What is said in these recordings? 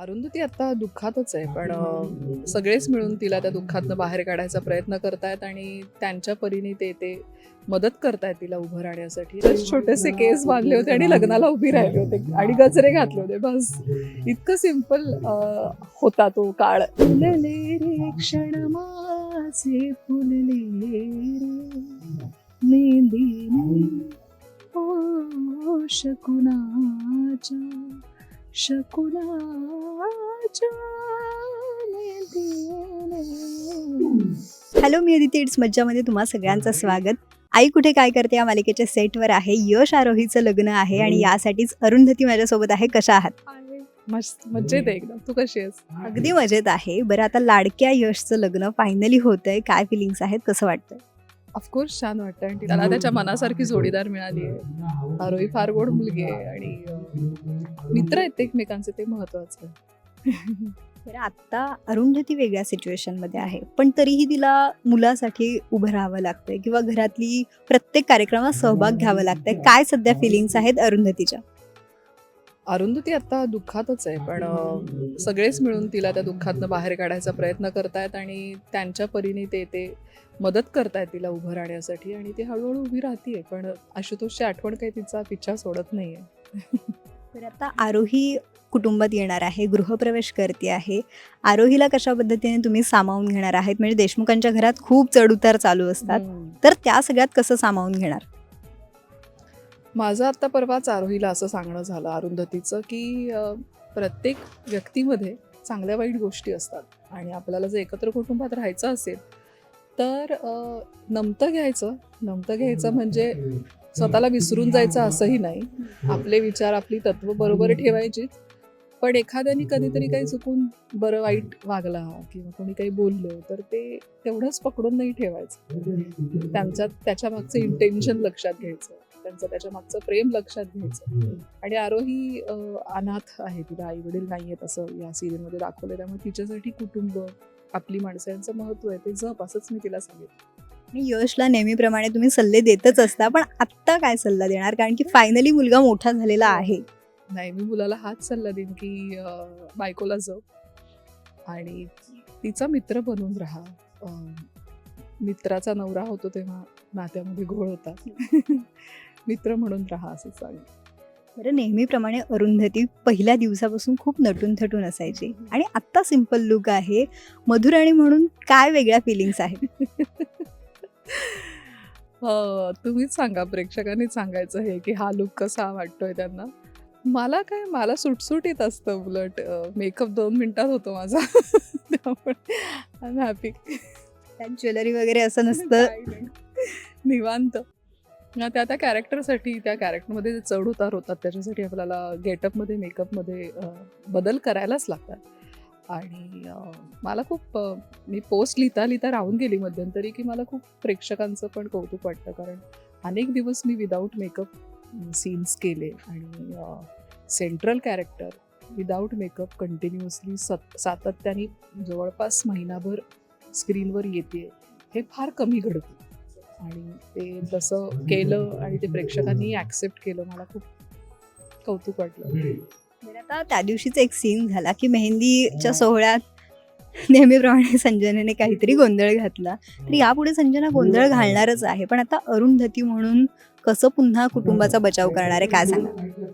अरुंधती आता दुःखातच आहे पण सगळेच मिळून तिला त्या दुःखातनं बाहेर काढायचा प्रयत्न करतायत आणि त्यांच्या परीने ते ते मदत करतायत तिला उभं राहण्यासाठी. छोटेसे केस बांधले होते आणि लग्नाला उभी राहिले होते आणि गजरे घातले होते. बस इतकं सिंपल होता तो काळ. फुलले रे क्षण माझे फुलले रे शकुनाच्या हॅलो मी अदिती इट्स मज्जामध्ये तुम्हा सगळ्यांचं स्वागत. आई कुठे काय करते या मालिकेच्या सेटवर आहे? यश आरोहीचं लग्न आहे आणि यासाठीच अरुंधती माझ्यासोबत आहे. कशा आहात? मस्त मजेत आहे एकदम. तू कशी आहेस? अगदी मजेत आहे. बरं आता लाडक्या यशचं लग्न फायनली होतंय. काय फिलिंग्स आहेत? कसं वाटतंय? ऑफकोर्स छान वाटतं. आणि त्याला त्याच्या मनासारखी जोडीदार मिळाली. आहे आरोही फार गोड मुलगी आहे आणि मित्र आहेत ते एकमेकांचे ते महत्वाचं आहे. बरं आत्ता अरुंधती वेगळ्या सिच्युएशनमध्ये आहे. पण तरीही तिला मुलासाठी उभं राहावं लागतंय किंवा घरातली प्रत्येक कार्यक्रमात सहभाग घ्यावा लागतंय. काय सध्या फिलिंग्स आहेत अरुंधतीच्या? अरुंधती आता दुःखातच आहे पण सगळेच मिळून तिला त्या दुःखातनं बाहेर काढायचा प्रयत्न करतायत आणि त्यांच्या परीने ते ते मदत करतायत तिला उभं राहण्यासाठी आणि ती हळूहळू उभी राहतीये पण आशुतोषची आठवण काही तिचा पिच्छा सोडत नाहीये. तर आता आरोही कुटुंबात येणार आहे गृहप्रवेश करते आहे. आरोहीला कशा पद्धतीने तुम्ही सामावून घेणार आहेत? म्हणजे देशमुखांच्या घरात खूप चढउतार चालू असतात. तर त्या सगळ्यात कसं सामावून घेणार? माझं आत्ता परवाच आरोहीला असं सांगणं झालं अरुंधतीचं की प्रत्येक व्यक्तीमध्ये चांगल्या वाईट गोष्टी असतात आणि आपल्याला जर एकत्र कुटुंबात राहायचं असेल तर नमतं घ्यायचं. नमतं घ्यायचं म्हणजे स्वतःला विसरून जायचं असंही नाही. आपले विचार आपली तत्व बरोबर ठेवायचीच पण एखाद्याने कधीतरी काही चुकून बरं वाईट वागला किंवा कोणी काही बोललं तर ते तेवढंच पकडून नाही ठेवायचं. त्यांच्या त्याच्या मागचं इंटेन्शन लक्षात घ्यायचं. त्यांचं त्याच्या मागचं प्रेम लक्षात घ्यायचं. आणि आरोही अनाथ आहे तिला आई वडील नाही आहेत असं या सिरियलमध्ये दाखवलं त्यामुळे तिच्यासाठी कुटुंब आपली माणसं यांचं महत्त्व आहे. ते जप असंच मी तिला सांगितलं आणि यशला नेहमीप्रमाणे तुम्ही सल्ले देतच असता पण आत्ता काय सल्ला देणार? कारण की फायनली मुलगा मोठा झालेला आहे. नाही मी मुलाला हाच सल्ला देईन की बायकोला जप आणि तिचा मित्र बनून राहा. मित्राचा नवरा होतो तेव्हा नात्यामध्ये घोळ होता मित्र म्हणून राहा असं सांग बरं नेहमीप्रमाणे अरुंधती पहिल्या दिवसापासून खूप नटून थटून असायची. आणि आत्ता सिंपल लुक आहे. मधुराणी म्हणून काय वेगळ्या फिलिंग्स आहेत? अं, तुम्हीच सांगा. प्रेक्षकांनीच सांगायचं हे की हा लुक कसा वाटतोय त्यांना. मला काय मला सुटसुटीत असतं उलट. मेकअप दोन मिनिटात होतो माझा. त्यामुळे आय हॅपी ज्वेलरी वगैरे असं नसतं. निवांत. हा, त्या त्या कॅरेक्टरसाठी त्या कॅरेक्टरमध्ये जे चढ उतार होतात त्याच्यासाठी आपल्याला गेटअपमध्ये मेकअपमध्ये बदल करायलाच लागतात. आणि मला खूप मी पोस्ट लिहिता लिहिता राहून गेली मध्यंतरी की मला खूप प्रेक्षकांचं पण कौतुक वाटतं. कारण अनेक दिवस मी विदाऊट मेकअप सीन्स केले आणि central character without makeup continuously सत सातत्याने जवळपास महिनाभर स्क्रीनवर येते. हे फार कमी घडतं. आणि ते तसं केलं आणि ते प्रेक्षकांनी ॲक्सेप्ट केलं. मला खूप कौतुक वाटलं. आता त्या दिवशीच एक सीन झाला की मेहंदीच्या सोहळ्यात नेहमीप्रमाणे संजनाने काहीतरी गोंधळ घातला. तर यापुढे संजना गोंधळ घालणारच आहे. पण आता अरुंधती म्हणून कसं पुन्हा कुटुंबाचा बचाव करणार आहे काय सांगा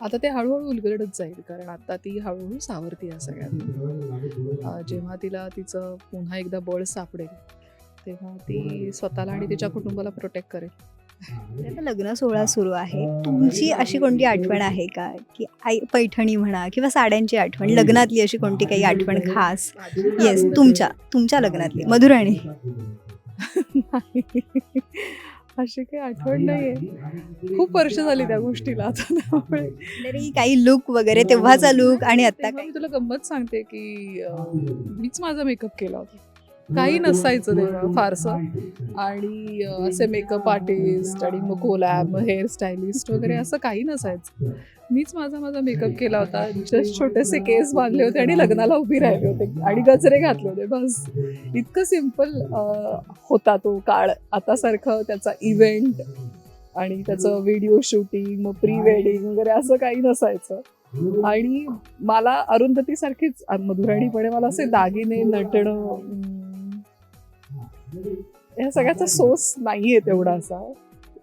आता ते हळूहळू उलगडत जाईल कारण आता ती हळूहळू सावरती या सगळ्यात. जेव्हा तिला तिचं पुन्हा एकदा बळ सापडेल तेव्हा ती स्वतःला आणि तिच्या कुटुंबाला प्रोटेक्ट करेल. आता लग्न सोहळा सुरू आहे. तुमची अशी कोणती आठवण आहे का? की आई पैठणी म्हणा किंवा साड्यांची आठवण लग्नातली अशी कोणती काही आठवण खास? येस तुमच्या तुमच्या लग्नातली. मधुराणी. अशी काही आठवण नाहीये. खूप वर्ष झाली त्या गोष्टीला आता त्यामुळे. तरी काही लुक वगैरे तेव्हाचा लुक आणि आता मी तुला गंमत सांगते की मीच माझा मेकअप केला होता. काही नसायचं तेव्हा फारसं. आणि असे मेकअप आर्टिस्ट आणि मग कोलॅब हेअर स्टायलिस्ट वगैरे असं काही नसायचं. मीच माझा माझा मेकअप केला होता. जस्ट छोटेसे केस बांधले होते आणि लग्नाला उभी राहिले होते आणि गजरे घातले होते. बस. इतकं सिंपल होता तो काळ. आता सारखं त्याचा इव्हेंट आणि त्याचं व्हिडिओ शूटिंग मग प्री वेडिंग वगैरे असं काही नसायचं. आणि मला अरुंधती सारखीच मधुराणीपणे मला असे दागिने नटणं अं, या सगळ्याचा सोर्स नाहीये तेवढा असा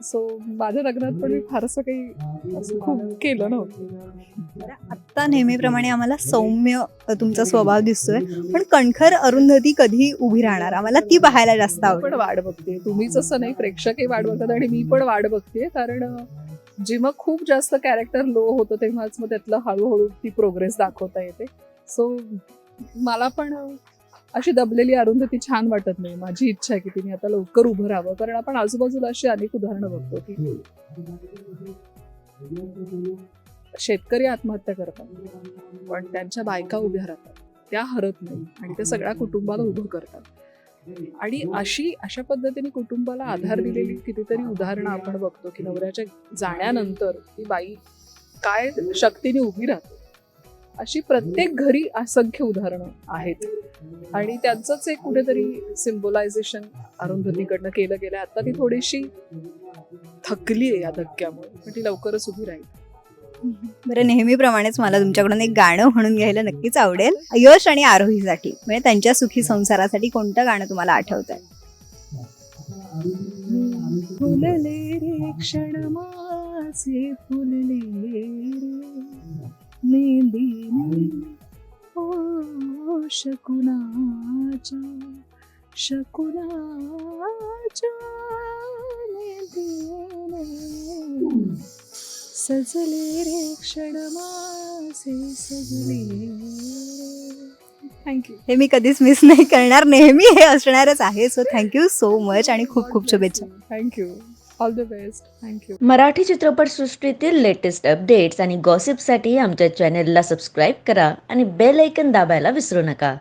सो माझ्या लग्नात पण मी फारसं काही असं खूप केलं नव्हतं. आत्ता नेहमीप्रमाणे आम्हाला सौम्य तुमचा स्वभाव दिसतोय. पण कणखर अरुंधती कधी उभी राहणार? आम्हाला ती पाहायला जास्त पण वाट बघते. तुम्हीच असं नाही प्रेक्षकही वाट बघतात आणि मी पण वाट बघते. कारण जेव्हा खूप जास्त कॅरेक्टर लो होतं तेव्हाच मग त्यातलं हळूहळू ती प्रोग्रेस दाखवता येते. सो मला पण अशी दबलेली अरुंधती छान वाटत नाही. माझी इच्छा आहे की तिने आता लवकर उभं राहावं. कारण आपण आजूबाजूला अशी अनेक उदाहरणं बघतो की शेतकरी आत्महत्या करतात पण त्यांच्या बायका उभ्या राहतात. त्या हरत नाही आणि त्या सगळ्या कुटुंबाला उभं करतात. आणि अशी अशा पद्धतीने कुटुंबाला आधार दिलेली कितीतरी उदाहरणं आपण बघतो की नवऱ्याच्या जाण्यानंतर ती बाई काय शक्तीने उभी राहते. अशी प्रत्येक घरी असंख्य उदाहरणं आहेत. आणि त्यांचंच एक कुठेतरी सिम्बोलायझेशन अरुंधतीकडनं केलं गेलं आता ती थोडीशी थकली आहे या धक्क्यामुळे पण ती लवकरच उभी राहील. बरं नेहमीप्रमाणेच मला तुमच्याकडून एक गाणं म्हणून घ्यायला नक्कीच आवडेल. यश आणि आरोहीसाठी म्हणजे त्यांच्या सुखी संसारासाठी कोणतं गाणं तुम्हाला आठवत आहे फुलले रे क्षण माझे फुलले रे. मेंदीने ओ शकुनाच्या शकुनाच्या मेंदीने सजले रे क्षण माझे सजले थँक्यू हे मी कधीच मिस नाही करणार. नेहमी हे असणारच आहे. सो थँक्यू सो मच आणि खूप खूप शुभेच्छा. Thank you all the best thank you Marathi चित्रपटसृष्टीतील लेटेस्ट अपडेट्स आणि गॉसिपसाठी आमच्या चॅनेलला सबस्क्राईब करा आणि बेल ऐकन दाबायला विसरू नका.